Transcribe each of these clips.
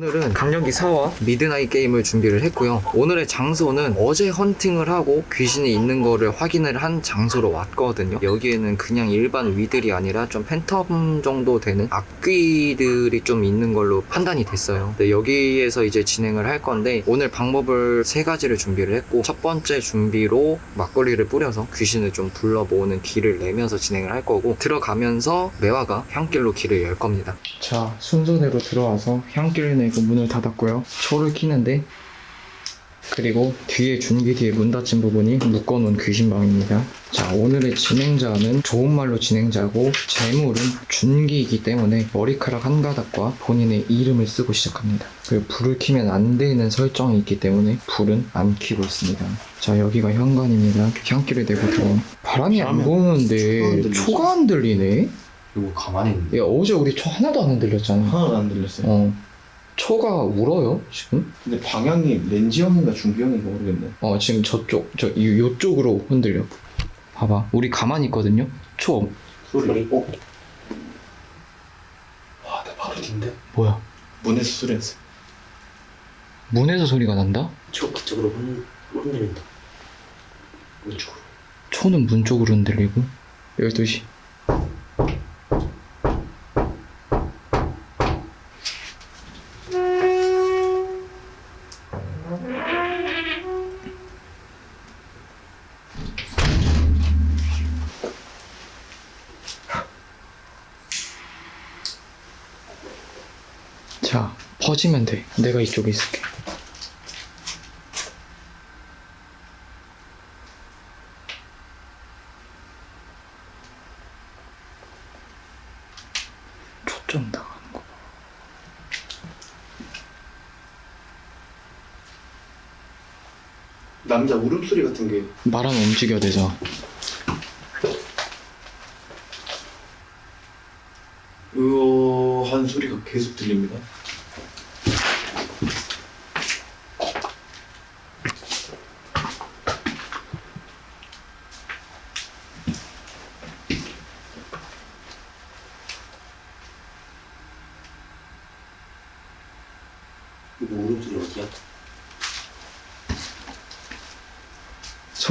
오늘은 강력이 4와 미드나잇 게임을 준비를 했고요. 오늘의 장소는 어제 헌팅을 하고 귀신이 있는 거를 확인을 한 장소로 왔거든요. 여기에는 그냥 일반 위들이 아니라 좀 팬텀 정도 되는 악귀들이 좀 있는 걸로 판단이 됐어요. 네, 여기에서 이제 진행을 할 건데 오늘 방법을 세 가지를 준비를 했고 첫 번째 준비로 막걸리를 뿌려서 귀신을 좀 불러 모으는 길을 내면서 진행을 할 거고 들어가면서 매화가 향길로 길을 열 겁니다. 자 순서대로 들어와서 향기를 내고 문을 닫았고요. 초를 키는데 그리고 뒤에 준기 뒤에 문 닫힌 부분이 묶어놓은 귀신방입니다. 자 오늘의 진행자는 좋은 말로 진행자고 재물은 준기이기 때문에 머리카락 한 가닥과 본인의 이름을 쓰고 시작합니다. 그리고 불을 켜면 안 되는 설정이 있기 때문에 불은 안 켜고 있습니다. 자 여기가 현관입니다. 향기를 내고 들어온 바람이 안 부는데 초가 안 들리네. 이거 가만히 있는데 야 어제 우리 초 하나도 안 흔들렸잖아. 하나도 안 들렸어요. 어. 초가 울어요 지금? 근데 방향이 렌즈 형인가 중비 형인가 모르겠네. 어 지금 저쪽 저 이- 요쪽으로 흔들려. 봐봐 우리 가만히 있거든요. 초 소리. 어? 와, 내 바로 뒤인데? 뭐야? 문에서 소리 났어. 문에서 소리가 난다? 저 그쪽으로 흔, 흔들린다. 왼쪽으로. 초는 문 쪽으로 흔들리고 12시 퍼지면 돼. 내가 이쪽에 있을게. 초점 나가는 거 남자 울음소리 같은 게. 말하면 움직여야 되잖아 으어한 소리가 계속 들립니다. 이거 오른쪽이 어디야?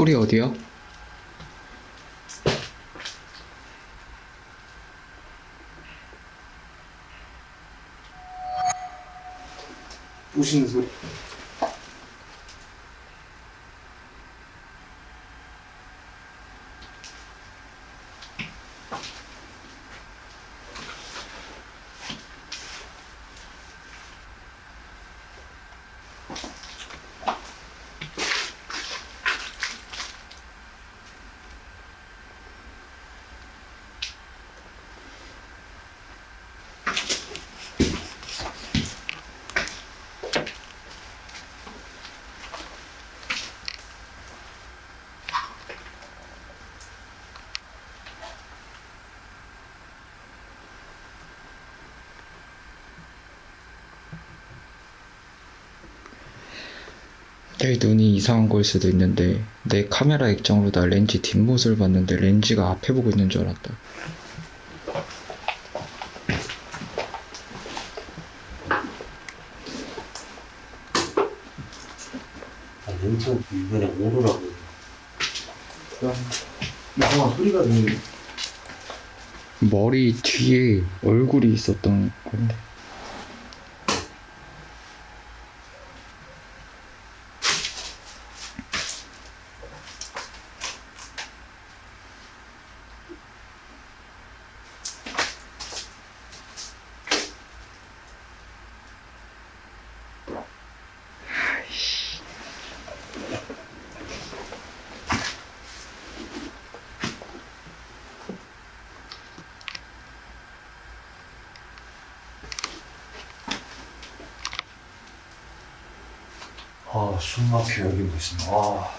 소리 어디야? 부시는 소리. 내 눈이 이상한 걸 수도 있는데 내 카메라 액정으로 나 렌즈 뒷모습을 봤는데 렌즈가 앞에 보고 있는 줄 알았다 아, 렌즈 이번에 오르라고. 이상한 소리가 들리네. 머리 뒤에 얼굴이 있었던 건데 아, 숨 막혀, 여기 무슨. 아.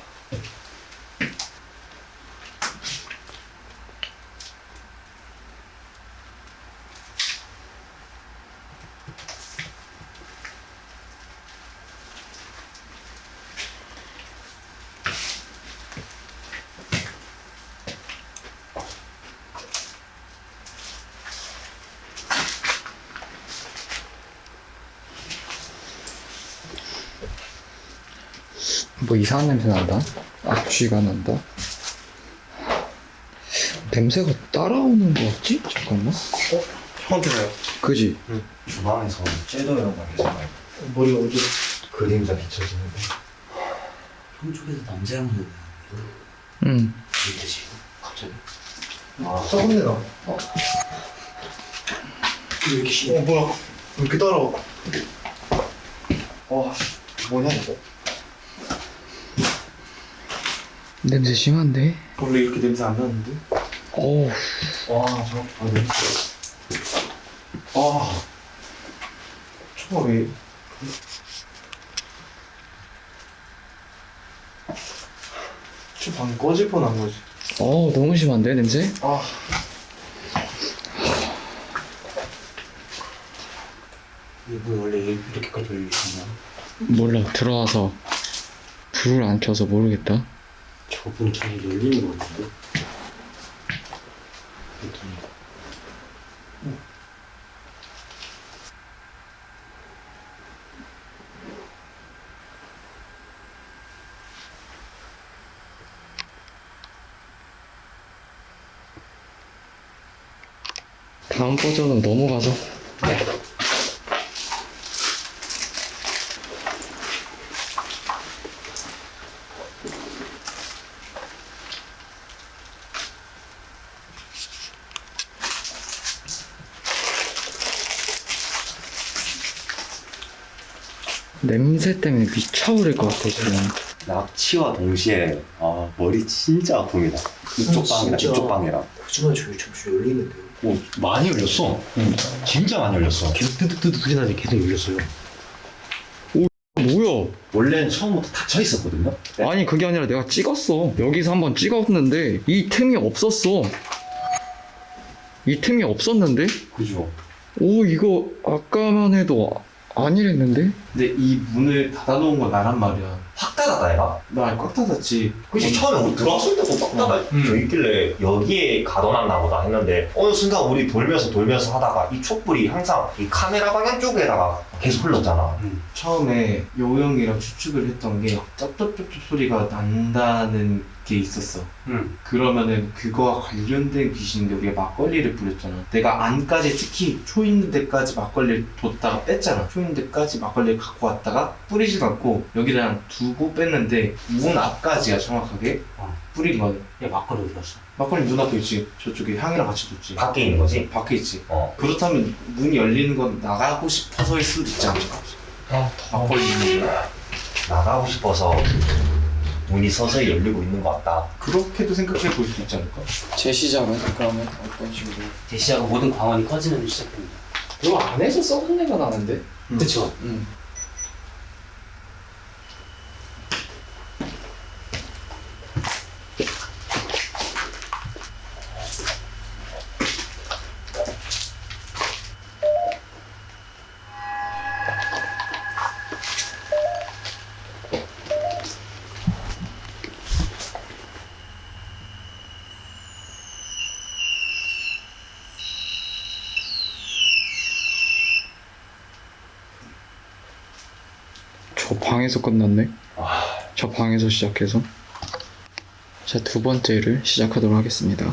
뭐 이상한 냄새 난다? 악취가 난다? 냄새가 따라오는 거 같지? 잠깐만. 형한테 나요. 그지? 주방에서 째도이라고 하잖아요. 머리가 어디? 그림자 비춰지는데. 한쪽에서 남자 향이 나는데 응. 왜 되지? 갑자기? 아, 썩은 내 나. 왜 이렇게 심해? 어 뭐야? 왜 이렇게 따라와? 와 뭐냐 이거? 냄새 심한데? 원래 이렇게 냄새 안 나는데? 어우. 와, 저, 아, 너무 아 초가 왜? 저방 꺼질 뻔한 거지. 어우, 너무 심한데, 냄새? 아 이분 원래 이렇게까지 열리셨나? 몰라, 들어와서 불을 안 켜서 모르겠다. 저분 잘 열리는 것 같은데? 다음 버전으로 넘어가죠. 냄새 때문에 미쳐버릴 것 같아, 지금. 낙치와 동시에 아 머리 진짜 아픕니다. 이쪽. 방이랑 이쪽 방이랑. 거짓말 저기 잠시 열리는데요? 오 많이 열렸어. 진짜 많이 열렸어. 계속 뜨득뜨득 소리 계속 열렸어요. 뭐야? 원래는 처음부터 닫혀 있었거든요. 아니 그게 아니라 내가 찍었어 여기서 한번 찍었는데 이 틈이 없었어 이 틈이 없었는데 그죠. 오 이거 아까만 해도 아- 아니랬는데 근데 이 문을 닫아놓은 건 나란 말이야. 확 닫았다 얘가. 나꽉 닫았지. 그치 처음에 우리 들어왔을 때도 꽉 닫아 음. 있길래 여기에 가둬놨나 보다 했는데 어느 순간 우리 돌면서 돌면서 하다가 이 촛불이 항상 이 카메라 방향 쪽에다가 계속 흘렀잖아. 처음에 요영이랑 추측을 했던 게 쩝쩝쩝쩝 소리가 난다는 게 있었어. 응. 그러면은 그거와 관련된 귀신인데 우리가 막걸리를 뿌렸잖아. 내가 안까지 특히 초 있는 데까지 막걸리를 뒀다가 뺐잖아. 초 있는 데까지 막걸리를 갖고 왔다가 뿌리진 않고 여기랑 두고 뺐는데 문 앞까지야 정확하게 어. 뿌린. 야, 막걸리 어디 갔어? 막걸리 문 앞에 있지. 저쪽에 향이랑 같이 뒀지. 밖에 있는 거지. 밖에 있지. 어. 그렇다면 문이 열리는 건 나가고 싶어서일 수도 있지 않을까? 아, 막걸리 있는 거. 나가고 싶어서 문이 서서히 열리고 있는 것 같다. 그렇게도 생각해 볼 수 있지 않을까? 제 시작은 그러면 어떤 식으로 제 시작은 모든 광원이 꺼지는 데 시작됩니다. 이거 안에서 썩은 내가 나는데? 그쵸? 응 저 방에서 끝났네. 저 방에서 시작해서 자 두 번째를 시작하도록 하겠습니다.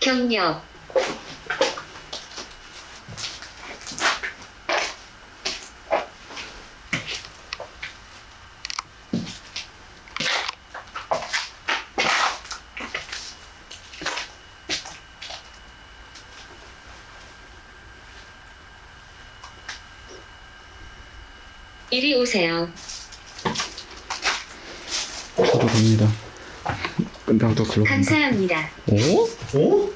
경력 이리 오세요. 저도 갑니다 나도 글로 간다 감사합니다. 오? 어?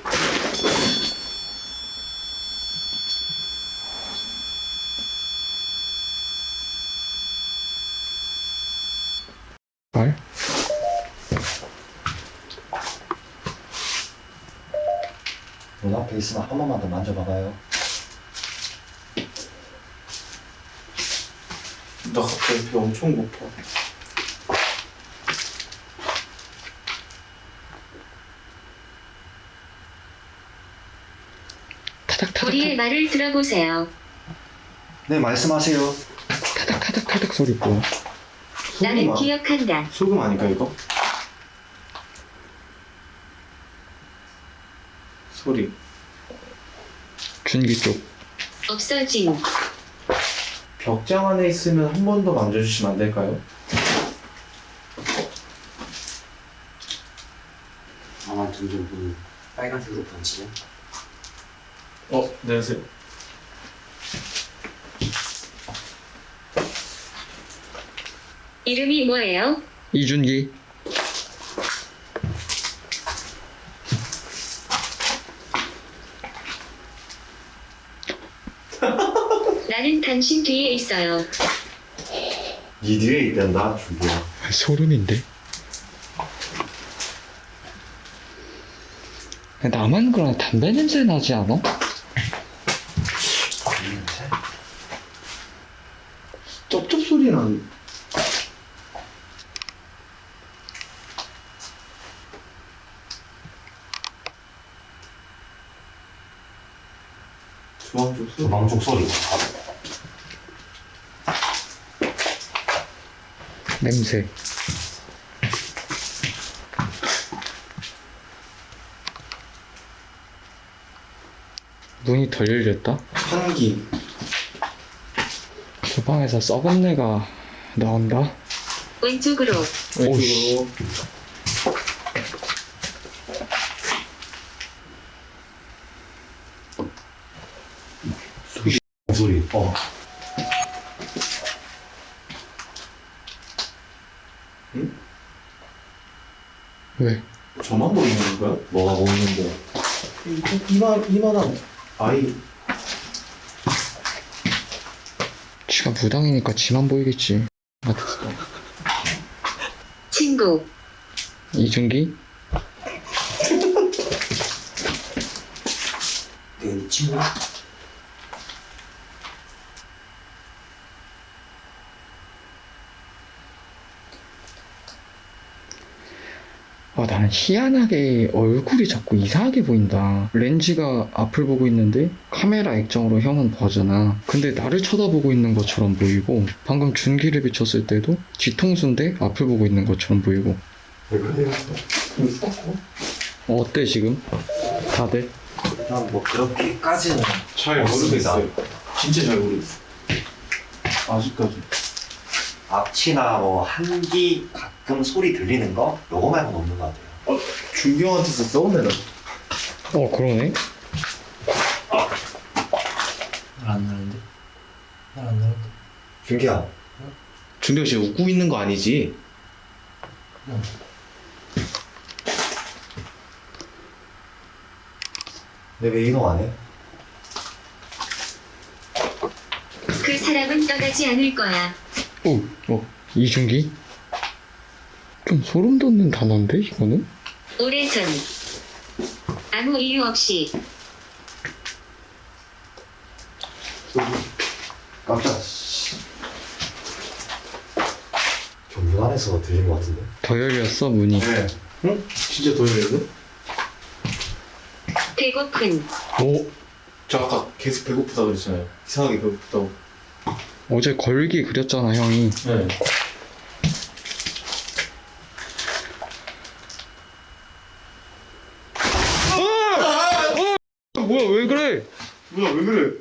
말? 눈 앞에 있으면 한 번만 더 만져봐봐요. 나 갑자기 배 엄청 고파. 우리의 말을 들어보세요. 네 말씀하세요. 타닥 타닥 타닥 소리 뭐야? 나는 소금, 아, 기억한다. 소금 아닐까 이거? 소리. 준기 쪽. 없어진. 벽장 안에 있으면 한 번 더 만져주시면 안 될까요? 아마 점점 눈 빨간색으로 번지네. 어, 안녕하세요. 이름이 뭐예요? 이준기. 나는 당신 뒤에 있어요. 니 뒤에 있단다 준비야. 소름인데. 나만 그런 담배 냄새 나지 않아? 쩝쩝 소리 난. 주황 쪽 소리. 주방 쪽 소리. 냄새. 문이 덜 열렸다? 향기. 주방에서 썩은 내가 나온다? 왼쪽으로. 왼쪽으로. 소리. 어. 왜? 저만 보이는 거야? 뭐가 보이는데? 이- 이만 이만한 아이. 지가 무당이니까 지만 보이겠지. 맞았어. 친구. 이준기? 내 친구? 아, 나는 희한하게 얼굴이 자꾸 이상하게 보인다. 렌즈가 앞을 보고 있는데 카메라 액정으로 형은 봐잖아. 근데 나를 쳐다보고 있는 것처럼 보이고 방금 준기를 비췄을 때도 뒤통수인데 앞을 보고 있는 것처럼 보이고 왜 그래요? 어, 어때 지금? 다들? 난 뭐 그렇게까지는. 잘. 모르겠어요. 진짜 잘 모르겠어. 아직까지. 악취나 뭐 한기 가끔 소리 들리는 거 요거 말고는 없는 것 같아요. 준경한테서 써오네 나. 어 그러네. 안 나는데? 안 나는데? 준기야. 준경 씨 웃고 있는 거 아니지? 근데 왜 이동 안 해? 그 사람은 떠나지 않을 거야. 오, 어 이준기? 좀 소름 돋는 단어인데 이거는? 오래전. 아무 이유 없이. 깜짝. 저문 안에서 들린 것 같은데. 더 열렸어 문이. 네. 응? 진짜 더 열렸네? 배고픈. 오, 저 아까 계속 배고프다 그랬잖아요. 이상하게 배고프다고. 어제 걸기 그렸잖아 형이. 네. 뭐야 왜 그래? 뭐야 왜 그래?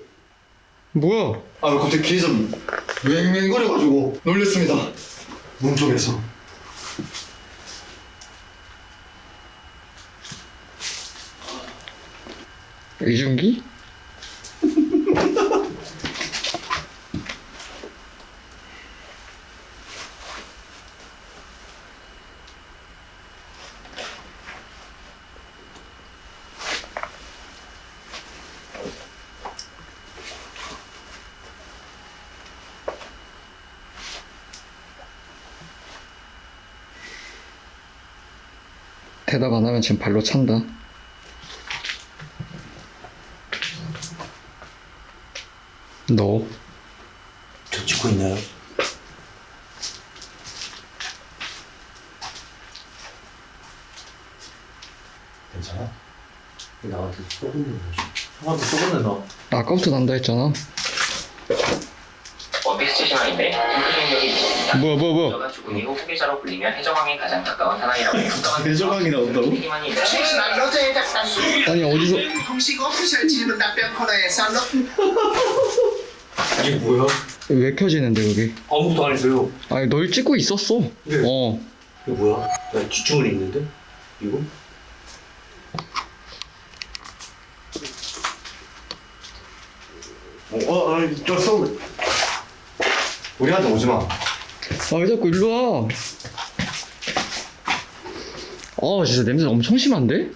뭐야? 아 갑자기 귀에서 웽웽거려가지고 놀랬습니다. 문 쪽에서. 이준기? 대답 안 하면 지금 발로 찬다. 너. 저 찍고 있나요? 괜찮아? 나한테 쪼근데 뭐지? 형한테 쪼근데 나. 아까부터 난다 했잖아. 뭐야 뭐야 뭐야. 저가 죽은 이후 후계자로 불리면 해적왕에 가장 가까운 사나이라고 해적왕이 나온다고? 희망이 최신한 여자의 작가님 아니 어디서 공식 오피셜 질문 답변 코너에서 너 이게 뭐야? 왜 켜지는데 여기? 아무것도 안 했어요. 아니 널 찍고 있었어. 네. 어. 이거 뭐야? 나 뒷주머니 있는데? 이거? 어, 아니 저 쏘. 우리한테 오지 마. 아 왜 자꾸 일로 와? 아 진짜 냄새 엄청 심한데?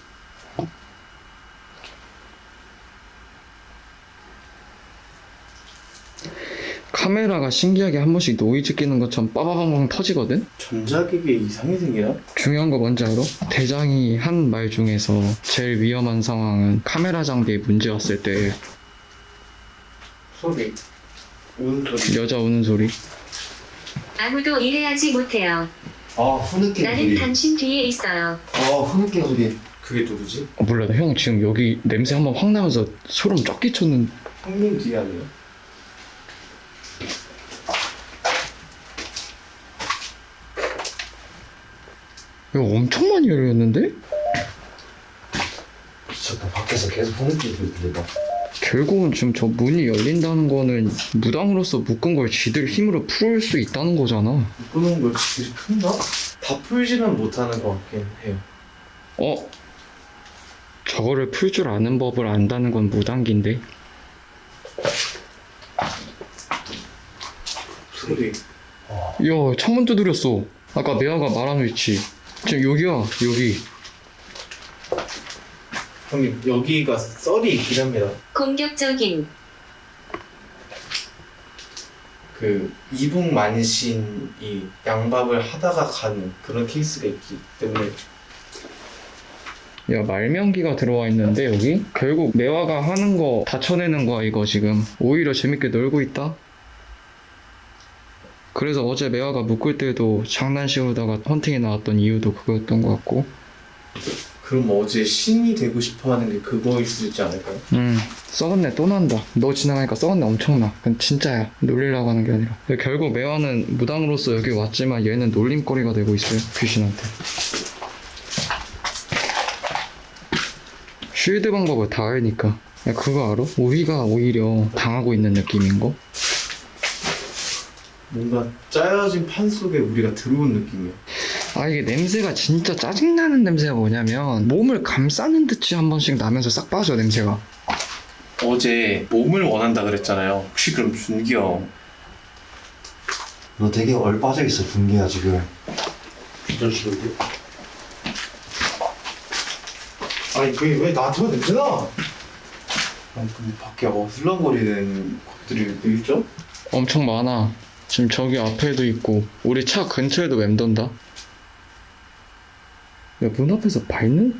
카메라가 신기하게 한 번씩 노이즈 끼는 것처럼 빠바방방 터지거든? 전자기계 이상이 생기나? 중요한 거 뭔지 알아? 대장이 한 말 중에서 제일 위험한 상황은 카메라 장비에 문제였을 때 소리. 우는 소리. 여자 우는 소리 아무도 이해하지 못해요. 아 흐느끼는 나는 소리. 당신 뒤에 있어요. 아 흐느끼는 소리. 그게 누구지? 어, 몰라 나형 지금 여기 냄새 한번 확 나면서 소름 쫙 끼쳤는 형님 뒤에 아니에요? 이거 엄청 많이 열렸는데? 미쳤다. 밖에서 계속 흐느끼는 소리 들린다. 결국은 지금 저 문이 열린다는 거는 무당으로서 묶은 걸 지들 힘으로 풀 수 있다는 거잖아. 끄는 걸 지들이 푼다? 다 풀지는 못하는 것 같긴 해요. 어? 저거를 풀 줄 아는 법을 안다는 건 무당기인데? 소리. 야, 창문 두드렸어. 아까 메아가 말한 위치. 지금 여기야, 여기. 형님 여기가 썰이 있긴 합니다. 공격적인 그 이북 만신이 양밥을 하다가 가는 그런 케이스가 있기 때문에 야, 말명기가 들어와 있는데, 여기? 결국 매화가 하는 거 다 쳐내는 거야, 이거 지금. 오히려 재밌게 놀고 있다? 그래서 어제 매화가 묶을 때도 장난식으로다가 헌팅에 나왔던 이유도 그거였던 것 같고. 그럼 어제 신이 되고 싶어 하는 게 그거일 수도 있지 않을까요? 음, 썩은내 또 난다. 너 지나가니까 썩은내 엄청나. 그건 진짜야. 놀리려고 하는 게 아니라. 결국 매화는 무당으로서 여기 왔지만 얘는 놀림거리가 되고 있어요. 귀신한테. 쉴드 방법을 다 알니까. 야, 그거 알아? 우리가 오히려 당하고 있는 느낌인 거? 뭔가 짜여진 판 속에 우리가 들어온 느낌이야. 아, 이게 냄새가 진짜 짜증나는 냄새가 뭐냐면, 몸을 감싸는 듯이 한 번씩 나면서 싹 빠져, 냄새가. 어제 몸을 원한다 그랬잖아요. 혹시 그럼 준기 형 너 되게 얼 빠져 있어 준기야 지금. 아니 그게 왜 나한테만 냄새나? 아니 근데 밖에 어슬렁거리는 것들이 왜 있죠? 엄청 많아. 지금 저기 앞에도 있고 우리 차 근처에도 맴돈다. 야, 문 앞에서 밟는?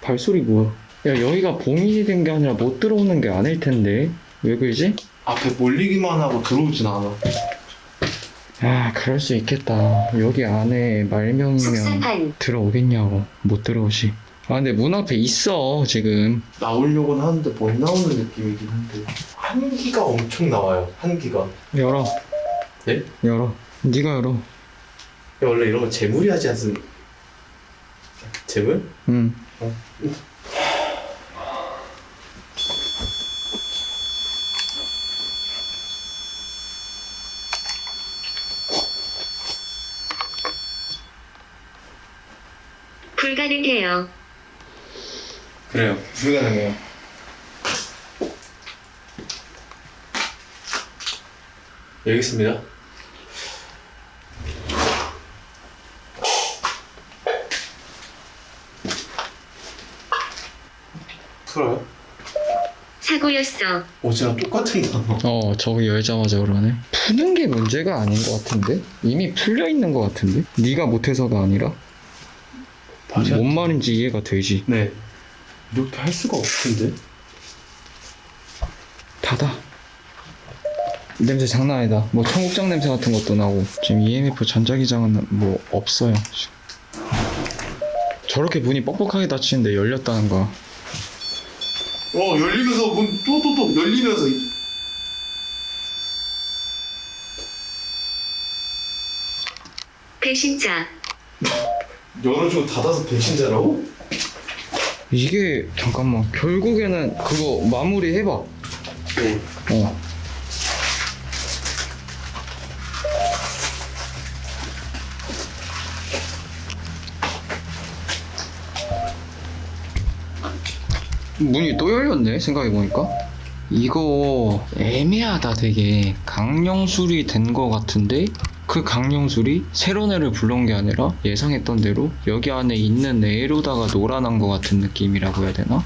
발소리 뭐야? 야, 여기가 봉인이 된 게 아니라 못 들어오는 게 아닐 텐데. 왜 그러지? 앞에 몰리기만 하고 들어오진 않아. 아, 그럴 수 있겠다. 여기 안에 말명이면 들어오겠냐고. 못 들어오지. 아, 근데 문 앞에 있어, 지금. 나오려고는 하는데 못 나오는 느낌이긴 한데 한기가 엄청 나와요. 한기가. 열어. 네? 열어. 네가 열어. 야, 원래 이런 거 재물이 하지 않습니까? 재물? 응. 불가능해요. 그래요. 불가능해요. 여기 있습니다. 풀어요? 사고였어. 어제랑 똑같은 거. 어, 저기 열자마자 그러네. 푸는 게 문제가 아닌 것 같은데? 이미 풀려 있는 것 같은데? 네가 못해서가 아니라? 뭔 말인지 이해가 되지. 네. 이렇게 할 수가 없던데? 닫아. 냄새 장난 아니다. 뭐 청국장 냄새 같은 것도 나고. 지금 EMF 전자기장은 뭐 없어요. 저렇게 문이 뻑뻑하게 닫히는데 열렸다는 거. 어 열리면서 문 또 또 또 열리면서 배신자. 열어주고 닫아서 배신자라고? 이게 잠깐만 결국에는 그거 마무리 해봐. 네. 어. 문이 또 열렸네 생각해보니까. 이거 애매하다 되게. 강령술이 된거 같은데? 그 강령술이 새로운 애를 불러온 게 아니라 예상했던 대로 여기 안에 있는 애로다가 놀아난 것 같은 느낌이라고 해야 되나?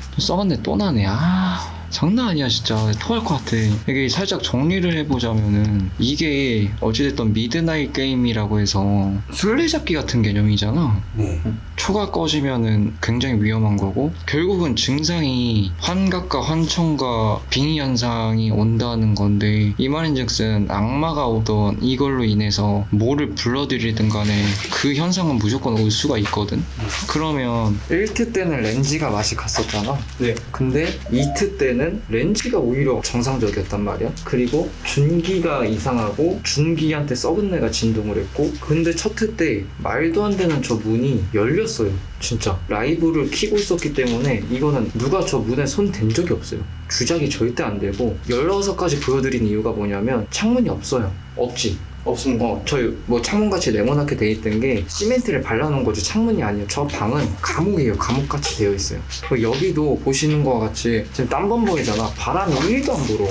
애또 나네. 아 장난 아니야 진짜. 토할 것 같아. 이게 살짝 정리를 해보자면은 이게 어찌됐든 미드나잇 게임이라고 해서 술래잡기 같은 개념이잖아. 네. 초가 꺼지면은 굉장히 위험한 거고 결국은 증상이 환각과 환청과 빙의 현상이 온다는 건데 이 말인즉슨 악마가 오던 이걸로 인해서 뭐를 불러들이든 간에 그 현상은 무조건 올 수가 있거든 그러면 1트 때는 렌지가 맛이 갔었잖아. 네. 근데 2트 때는 렌지가 오히려 정상적이었단 말이야. 그리고 준기가 이상하고 준기한테 썩은 내가 진동을 했고 근데 첫트 때 말도 안 되는 저 문이 열 렸어요. 진짜 라이브를 키고 있었기 때문에 이거는 누가 저 문에 손 댄 적이 없어요. 주작이 절대 안 되고 열어서까지 보여드린 이유가 뭐냐면 창문이 없어요. 없지. 없습니다. 어, 저희 뭐 창문같이 네모나게 돼 있던 게 시멘트를 발라놓은 거죠. 창문이 아니에요. 저 방은 감옥이에요. 감옥같이 되어 있어요. 그리고 여기도 보시는 거와 같이 지금 딴번 보이잖아. 바람이 1도 안 불어.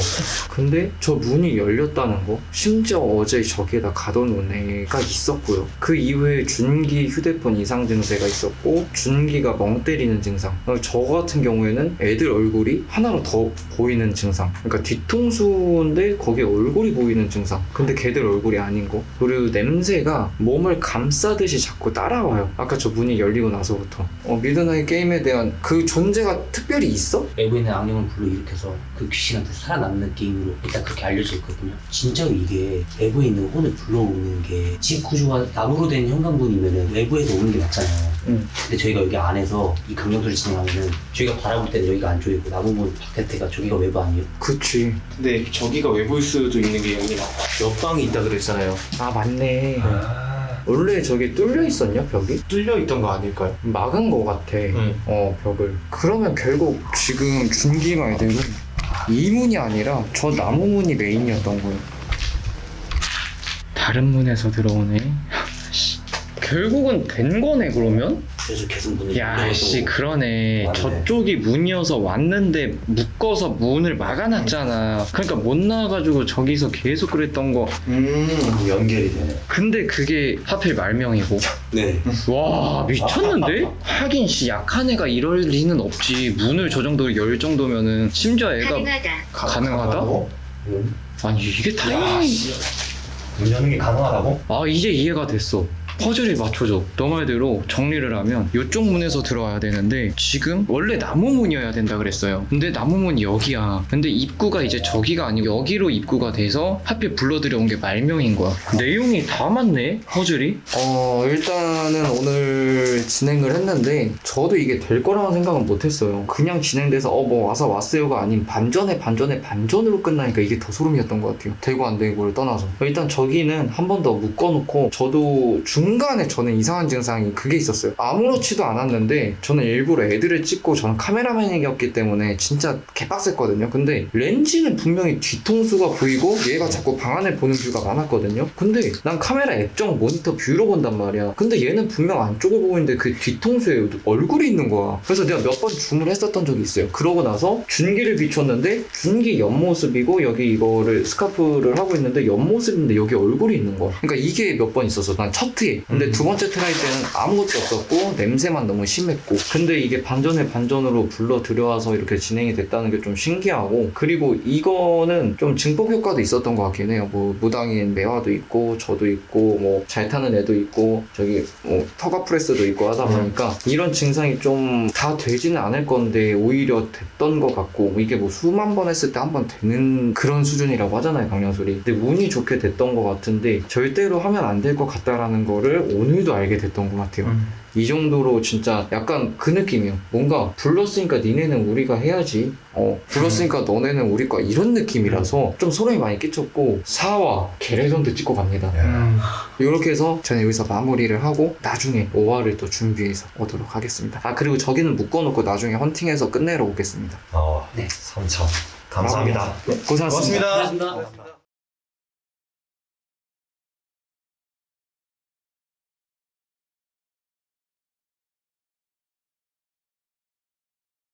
근데 저 문이 열렸다는 거. 심지어 어제 저기에다 가둬놓은 애가 있었고요. 그 이후에 준기 휴대폰 이상 증세가 있었고 준기가 멍 때리는 증상. 어, 저 같은 경우에는 애들 얼굴이 하나로 더 보이는 증상. 그러니까 뒤통수인데 거기에 얼굴이 보이는 증상. 근데 걔들 얼굴이 아닌 거. 그리고 냄새가 몸을 감싸듯이 자꾸 따라와요. 아까 저 문이 열리고 나서부터. 어, 미드나잇 게임에 대한 그 존재가 특별히 있어? 외부에 있는 악령을 불러일으켜서 그 귀신한테 살아남는 게임으로 일단 그렇게 알려져 있거든요. 진짜로 이게 외부에 있는 혼을 불러오는 게 집 구조가 나무로 된 현관문이면은 외부에서 오는 게 맞잖아요. 응. 근데 저희가 여기 안에서 이 강령술을 진행하면은 저희가 바라볼 때는 여기가 안쪽이고 나무문 바깥에가 저기가 외부 아니에요? 그치. 근데 저기가 외부일 수도 있는 게 형님 옆방이 있다 그랬잖아요. 아, 맞네. 원래 저기 뚫려 있었냐, 벽이? 뚫려 있던 거 아닐까요? 막은 거 같아. 응. 어, 벽을. 그러면 결국 지금 준기 말대로 이 문이 아니라 저 나무 문이 메인이었던 거예요. 다른 문에서 들어오네 씨. 결국은 된 거네 그러면? 그래서 계속 문을 야 씨 그러네 맞네. 저쪽이 문이어서 왔는데 묶어서 문을 막아놨잖아 그러니까 못 나와가지고 저기서 계속 그랬던 거 음. 연결이 되네. 근데 그게 하필 말명이고 네. 와 미쳤는데? 하긴 씨 약한 애가 이럴 리는 없지 문을 저 정도로 열 정도면은 심지어 애가 가능하다. 가능하다? 음. 아니 이게 타이밍이 문 여는 게 가능하다고? 아 이제 이해가 됐어 퍼즐이 맞춰져 너 말대로 정리를 하면 이쪽 문에서 들어와야 되는데 지금 원래 나무 문이어야 된다 그랬어요 근데 나무 문이 여기야 근데 입구가 이제 저기가 아니고 여기로 입구가 돼서 하필 불러들여온 게 말명인 거야 내용이 다 맞네 퍼즐이 어, 일단은 오늘 진행을 했는데, 저도 이게 될 거라는 생각은 못 했어요. 그냥 진행돼서, 어, 뭐, 와서 왔어요가 아닌 반전에 반전에 반전으로 끝나니까 이게 더 소름이었던 것 같아요. 되고 안 되고를 떠나서. 일단 저기는 한 번 더 묶어놓고, 저도 중 간에 저는 이상한 증상이 그게 있었어요. 아무렇지도 않았는데, 저는 일부러 애들을 찍고, 저는 카메라맨이었기 때문에 진짜 개빡셌거든요. 근데 렌즈는 분명히 뒤통수가 보이고, 얘가 자꾸 방 안을 보는 뷰가 많았거든요. 근데 난 카메라 앱정 모니터 뷰로 본단 말이야. 근데 얘는 분명 안쪽을 보고 있는데 그 뒤통수에 얼굴이 있는 거야. 그래서 내가 몇 번 줌을 했었던 적이 있어요. 그러고 나서 준기를 비췄는데 준기 옆모습이고 여기 이거를 스카프를 하고 있는데 옆모습인데 여기 얼굴이 있는 거야. 그러니까 이게 몇 번 있었어. 난 첫 트에. 근데 두 번째 트라이 때는 아무것도 없었고 냄새만 너무 심했고. 근데 이게 반전에 반전으로 불러 들여와서 이렇게 진행이 됐다는 게 좀 신기하고. 그리고 이거는 좀 증폭 효과도 있었던 것 같긴 해요. 뭐 무당인 매화도 있고 저도 있고 뭐 잘 타는 애도 있고 저기 뭐 터가 프레스도 있고 하다 보니까 이런 증상이 좀 다 되지는 않을 건데 오히려 됐던 것 같고. 이게 뭐 수만 번 했을 때 한 번 되는 그런 수준이라고 하잖아요 강령술이. 근데 운이 좋게 됐던 것 같은데 절대로 하면 안 될 것 같다라는 거를 거를 오늘도 알게 됐던 것 같아요. 음. 이 정도로 진짜 약간 그 느낌이요. 뭔가 불렀으니까 니네는 우리가 해야지. 어, 불렀으니까 너네는 우리 거 이런 느낌이라서 좀 소름이 많이 끼쳤고 4화 게레전드 찍고 갑니다. 음. 이렇게 해서 저는 여기서 마무리를 하고 나중에 5화를 또 준비해서 오도록 하겠습니다. 아 그리고 저기는 묶어놓고 나중에 헌팅해서 끝내러 오겠습니다. 어, 네. 3천. 감사합니다. 고생하셨습니다. 고맙습니다.